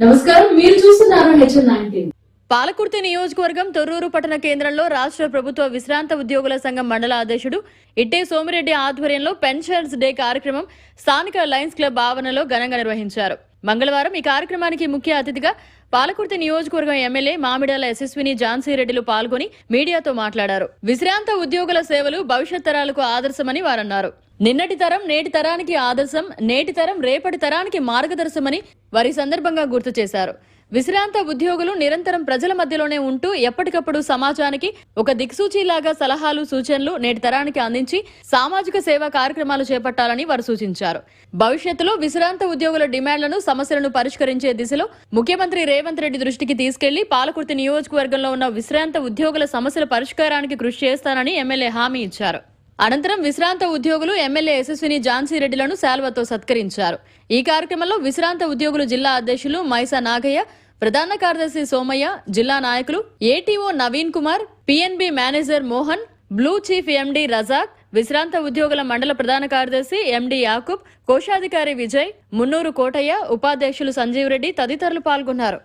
నమస్కారం మీరు చూస్తున్నారు హెచ్ఎన్ నైన్టీన్. పాలకుర్తి నియోజకవర్గం తొర్రూరు పట్టణ కేంద్రంలో రాష్ట్ర ప్రభుత్వ విశ్రాంత ఉద్యోగుల సంఘం మండల అధ్యక్షుడు ఇట్టే సోమిరెడ్డి ఆధ్వర్యంలో పెన్షన్స్ డే కార్యక్రమం స్థానిక లయన్స్ క్లబ్ ఆవరణలో ఘనంగా నిర్వహించారు. మంగళవారం ఈ కార్యక్రమానికి ముఖ్య అతిథిగా పాలకుర్తి నియోజకవర్గం ఎమ్మెల్యే మామిడాల యశస్విని ఝాన్సీ రెడ్డిలు పాల్గొని మీడియాతో మాట్లాడారు. విశ్రాంత ఉద్యోగుల సేవలు భవిష్యత్ తరాలకు ఆదర్శమని వారన్నారు. నిన్నటి తరం నేటి తరానికి ఆదర్శం నేటి తరం రేపటి తరానికి మార్గదర్శమని వారి సందర్భంగా గుర్తు చేశారు. విశ్రాంత ఉద్యోగులు నిరంతరం ప్రజల మధ్యలోనే ఉంటూ ఎప్పటికప్పుడు సమాజానికి ఒక దిక్సూచిలాగా సలహాలు సూచనలు నేటి తరానికి అందించి సామాజిక సేవా కార్యక్రమాలు చేపట్టాలని వారు సూచించారు. భవిష్యత్తులో విశ్రాంత ఉద్యోగుల డిమాండ్లను సమస్యలను పరిష్కరించే దిశలో ముఖ్యమంత్రి రేవంత్ రెడ్డి దృష్టికి తీసుకెళ్ళి పాలకుర్తి నియోజకవర్గంలో ఉన్న విశ్రాంత ఉద్యోగుల సమస్యల పరిష్కారానికి కృషి చేస్తానని ఎమ్మెల్యే హామీ ఇచ్చారు. అనంతరం విశ్రాంత ఉద్యోగులు ఎమ్మెల్యే యశస్విని ఝాన్సీ రెడ్డిలను శాల్వతో సత్కరించారు. ఈ కార్యక్రమంలో విశ్రాంత ఉద్యోగులు జిల్లా అధ్యక్షులు మైసా నాగయ్య ప్రధాన కార్యదర్శి సోమయ్య జిల్లా నాయకులు ATO Naveen Kumar PNB manager Mohan blue chief MD Razak విశ్రాంత ఉద్యోగుల మండల ప్రధాన కార్యదర్శి ఎండి యాకూబ్ కోశాధికారి విజయ్ మున్నూరు కోటయ్య ఉపాధ్యక్షులు సంజీవ్ రెడ్డి తదితరులు పాల్గొన్నారు.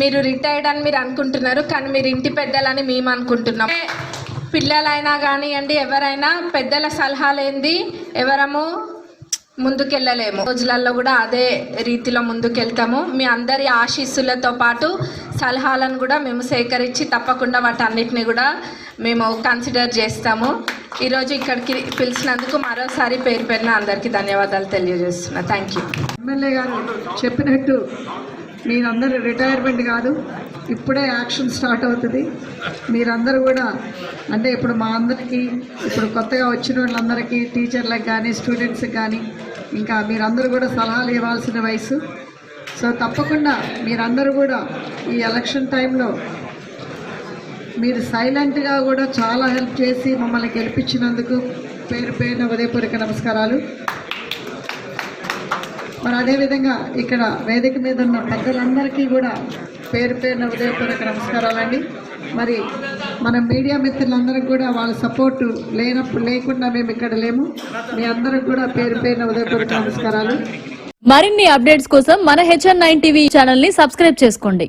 మీరు రిటైర్డ్ అని మీరు అనుకుంటున్నారు కానీ మీరు ఇంటి పెద్దలని మేము అనుకుంటున్నాం. పిల్లలైనా కానివ్వండి ఎవరైనా పెద్దల సలహా లేనిది ఎవరము ముందుకెళ్ళలేము. రోజులలో కూడా అదే రీతిలో ముందుకెళ్తాము. మీ అందరి ఆశీస్సులతో పాటు సలహాలను కూడా మేము సేకరించి తప్పకుండా వాటన్నిటిని కూడా మేము కన్సిడర్ చేస్తాము. ఈరోజు ఇక్కడికి పిలిచినందుకు మరోసారి పేరు పేరున అందరికీ ధన్యవాదాలు తెలియజేస్తున్నా. థ్యాంక్ యూ ఎమ్మెల్యే గారు చెప్పినట్టు మీరందరూ రిటైర్మెంట్ కాదు ఇప్పుడే యాక్షన్ స్టార్ట్ అవుతుంది. మీరందరూ కూడా అంటే ఇప్పుడు మా అందరికీ ఇప్పుడు కొత్తగా వచ్చిన వాళ్ళందరికీ టీచర్లకు కానీ స్టూడెంట్స్కి కానీ ఇంకా మీరందరూ కూడా సలహాలు ఇవ్వాల్సిన వయసు. సో తప్పకుండా మీరందరూ కూడా ఈ ఎలక్షన్ టైంలో మీరు సైలెంట్గా కూడా చాలా హెల్ప్ చేసి మమ్మల్ని గెలిపించినందుకు పేరు పేరున ఉదయపూరిక నమస్కారాలు. మరి అదేవిధంగా ఇక్కడ వేదిక మీద ఉన్న పెద్దలందరికీ కూడా పేరు పేరున హృదయపూర్వక నమస్కారాలండి. మరి మన మీడియా మిత్రులందరికీ కూడా వాళ్ళ సపోర్టు లేనప్పుడు లేకుండా మేము ఇక్కడ లేము. మీ అందరికి కూడా పేరు పేరున హృదయపూర్వక నమస్కారాలు. మరిన్ని అప్డేట్స్ కోసం మన హెచ్ఎన్ నైన్ టీవీ ఛానల్ని సబ్స్క్రైబ్ చేసుకోండి.